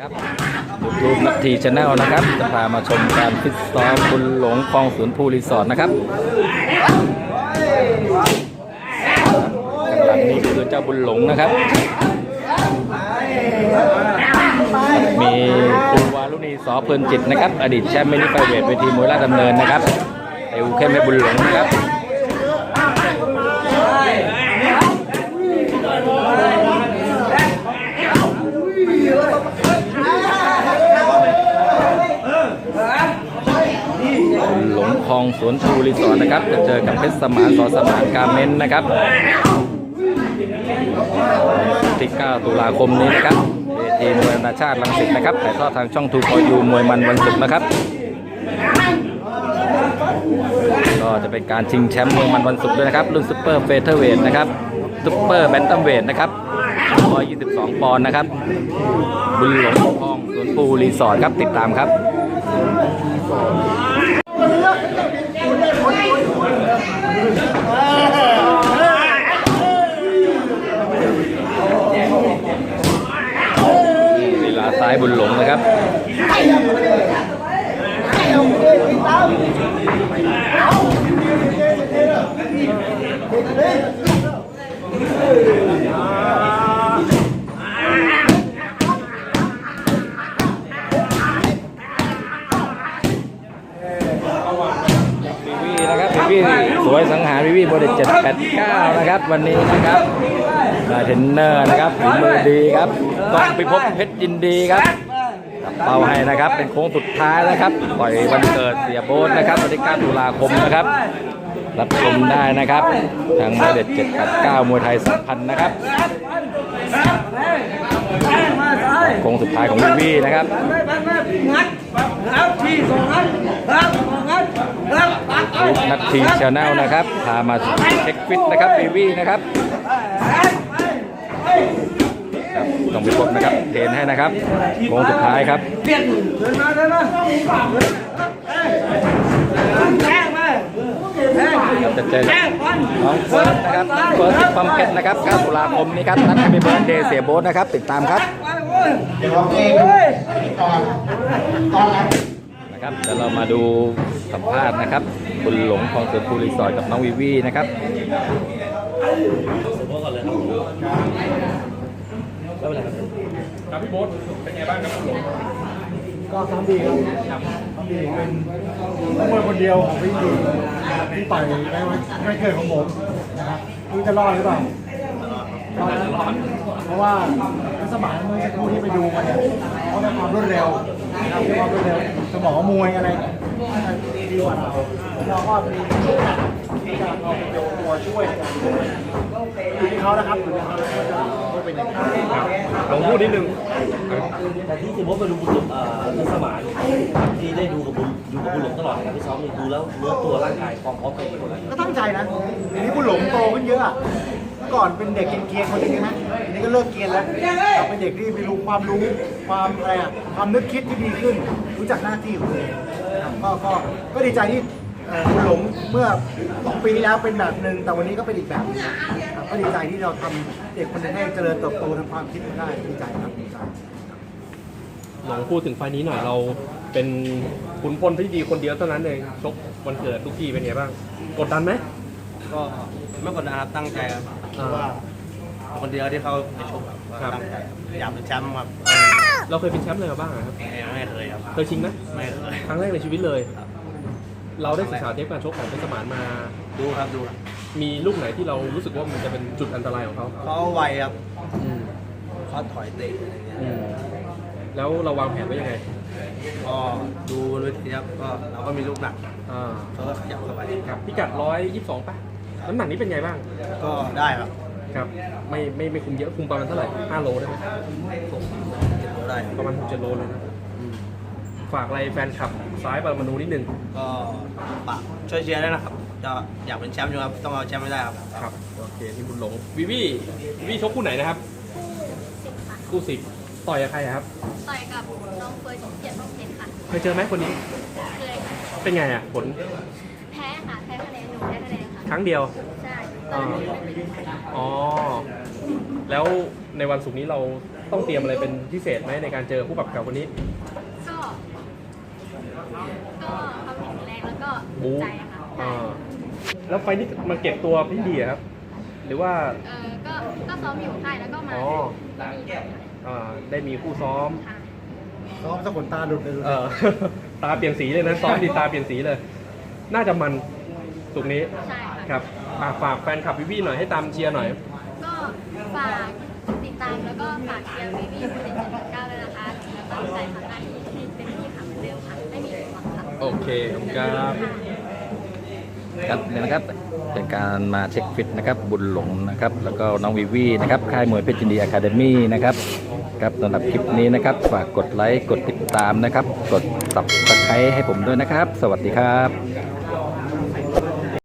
ครับรูปนักทีชาแนลนะครับ จะพามาชมการฟิตซ้อมบุญหลงคลองสวนภูรีสอร์ทนะครับข้างหลังนี่คือเจ้าบุญหลงนะครับ มีคุณวารุณีสอเพลินจิตนะครับ อดีตแชมป์มินิไฟเวทเวทีมวยราชดำเนินนะครับเอวเข้มให้บุญหลงนะครับ หลง คลองสวนภูรีสอร์ทนะครับ จะเจอกับเพชรสมานสอสมานการเมนนะครับที่9ตุลาคมนี้นะครับเวทีมวยนาชาติลังสิตนะครับถ่ายทอดทางช่องทูคอยูมวยมันวันศุกร์นะครับ ก็จะเป็นการชิงแชมป์มวยมันวันศุกร์ด้วยนะครับ รุ่นซุปเปอร์เฟเธอร์เวทนะครับซุปเปอร์แบนตัมเวทนะครับ122 ปอนด์นะครับ บุญหลงคลองสวนภูรีสอร์ทครับติดตามครับ ลีลาซ้ายบุญหลงนะครับ นะครับวิวสวยสังหารวิวีโมเดลเจ็ดแปดเก้านะครับ วันนี้นะครับได้เทนเนอร์นะครับฝีมือดีครับต้องไปพบเพชรยินดีครับเป้าให้นะครับเป็นโค้งสุดท้ายนะครับปล่อยวันเกิดเสียโบ๊ทนะครับวันที่9ตุลาคมนะครับ รับชมได้นะครับ ทางโมเดลเจ็ดแปดเก้ามวยไทยสัมพันธ์นะครับ โค้งสุดท้ายของวิวีนะครับรูปนัดทีชาแนลนะครับ พามาเช็คฟิตนะครับวีวีนะครับต้องไปพบนะครับเทนให้นะครับโค้งสุดท้ายครับครับจะเจอน้องเฟิร์สนะครับเฟิร์สที่ความเพชรนะครับ9ตุลาคมนี้ครับนัดให้ไปเบิร์ดเดย์เสียโบ๊ทนะครับ ติดตามครับ นะครับเดี๋ยวเรามาดูสัมภาษณ์นะครับ คุณหลงของสวนภูรีสอร์ทกับน้องวิวีนะครับครับพี่โบ๊ทเป็นไงบ้างครับผมก็ทำดีครับทำดีเป็นนักมวยคนเดียวของพี่ดีที่ต่อยในไม่เกิดของผมนะครับรู้จะรอดหรือเปล่า รอดนะเพราะว่าทัศมานเมื่อสักครู่ที่ไปดูมาเนี่ยเขาได้ความรวดเร็วนะครับความรวดเร็วสมองมวยอะไรดีกว่าเราเราก็มีการเอาตัวช่วยอยู่ที่เขานะครับอยู่ที่เขาว่าเป็นยังไงลองพูดนิดนึงแต่ที่สมมติไปดูบุญหลงเอ่อทัศมานที่ได้ดูกับบุญอยู่กับบุญหลงตลอดในการที่ซ้อมนี่ดูแล้วเนื้อตัวร่างกายความพร้อมไปหมดแล้วก็ตั้งใจนะทีนี้ผู้หลงโตขึ้นเยอะอะเมื่อ ก่อนเป็นเด็กเกรียนๆคนหนึงใช่ไหมทีนี้ก็เลิกเกรียนแล้วเราเป็นเด็กที่มีรู้ความรู้ความอะไรอะความนึกคิดที่ดีขึ้น รู้จักหน้าที่ของตัวเองนะครับก็ก็ก็ดีใจที่เอ่อผู้หลงเมื่อสองปีที่แล้วเป็นแบบหนึ่งแต่วันนี้ก็เป็นอีกแบบหนึงนะครับก็ดีใจที่เราทำเด็กคนหนึงให้เจริญเติบโตทางความคิดได้ดีใจครับดีใจลองพูดถึงไฟล์นี้หน่อยเราเป็นขุนพลที่ดีคนเดียวเท่านั้นเองชกวันเกิดทุกทีเป็นไงบ้าง กดดันไหมก็ไม่กดดันครับตั้งใจครับ เพราะว่าคนเดียวที่เขาไปชกครับก็ตั้งใจครับอยากเป็นแชมป์ครับเราเคยเป็นแชมป์เลยมาบ้างเหรอครับ ไม่เคยครับเคยชิงไหมไม่เคย ครั้งแรกในชีวิตเลย ครับ เราได้ศึกษาเทปการชกของเพชรสมานมา ดูครับดูครับมีลูกไหนที่เรารู้สึกว่ามันจะเป็นจุดอันตรายของเขาเขาไวครับอืมเขาถอยเตะอะไรเงี้ยอืมแล้วเราวางแผนไว้ยังไงก็ดูบนเวทีครับก็เราก็มีลูกหนักอ่าเขาก็ขยับเข้าไปครับพิกัดร้อยยี่สิบสองป่ะ น้ำหนักนี้เป็นไงบ้าง ก็ได้ครับครับ ไม่ไม่ไม่คุมเยอะคุมประมาณเท่าไหร่ห้าโลได้ไหมผมเก็บตัวได้ครับประมาณหกเจ็ดโลเลยนะอืมฝากอะไรแฟนคลับซ้ายปรมาณูนิดนึง ก็ฝากช่วยเชียร์ด้วยนะครับจะอยากเป็นแชมป์อยู่ครับ ต้องเอาแชมป์ไม่ได้ครับ ครับ โอเคที่บุญหลงวิวี่วิวี่ชกคู่ไหนนะครับ คู่สิบต่อยกับใครอะครับ ต่อยกับน้องเฟิร์สเกียรติทองเพชรค่ะ เคยเจอไหมคนนี้ เคยค่ะเป็นไงอะผล แพ้ค่ะ คะแนนค่ะครั้งเดียว ใช่ตอนนี้ไม่เป็นอ๋อ แล้วในวันศุกร์นี้เราต้องเตรียมอะไรเป็นพิเศษไหมในการเจอผู้ปรับเก่าคนนี้ ก็ ก็ความแข็งแรงแล้วก็บู๊ใจอะค่ะใช่อ่าแล้วไฟล์นี้มาเก็บตัวพี่ดีอะครับ หรือว่า เออก็ ก็ซ้อมอยู่ค่ายแล้วก็มาอ๋อ ที่นี่ค่ะอ่าได้มีคู่ซ้อมค่ะซ้อมสะกดตาดุดเลยดูเออ ตาเปลี่ยนสีเลยนะซ้อมดีตาเปลี่ยนสีเลย น่าจะมันตรงนี้ ใช่ ค่ะครับอะฝากแฟนคลับพี่ๆหน่อยให้ตามเชียร์หน่อย ก็ฝากติดตามแล้วก็ฝากเชียร์วีวีคนเด็ดเจ็ดเก้าด้วยนะคะแล้วตั้งใจทำหน้าที่ให้เป็นที่ค่ะเหมือนเดิมค่ะไม่มีผิดหวังค่ะโอเคขอบคุณครับครับเนี่ยนะครับเป็นการมาเช็คฟิตนะครับบุญหลงนะครับแล้วก็น้องวิวีนะครับค่ายมวยเพชรยินดีอะคาเดมี่นะครับครับสำหรับคลิปนี้นะครับ ฝากกดไลค์กดติดตามนะครับ กด subscribe ให้ผมด้วยนะครับ สวัสดีครับ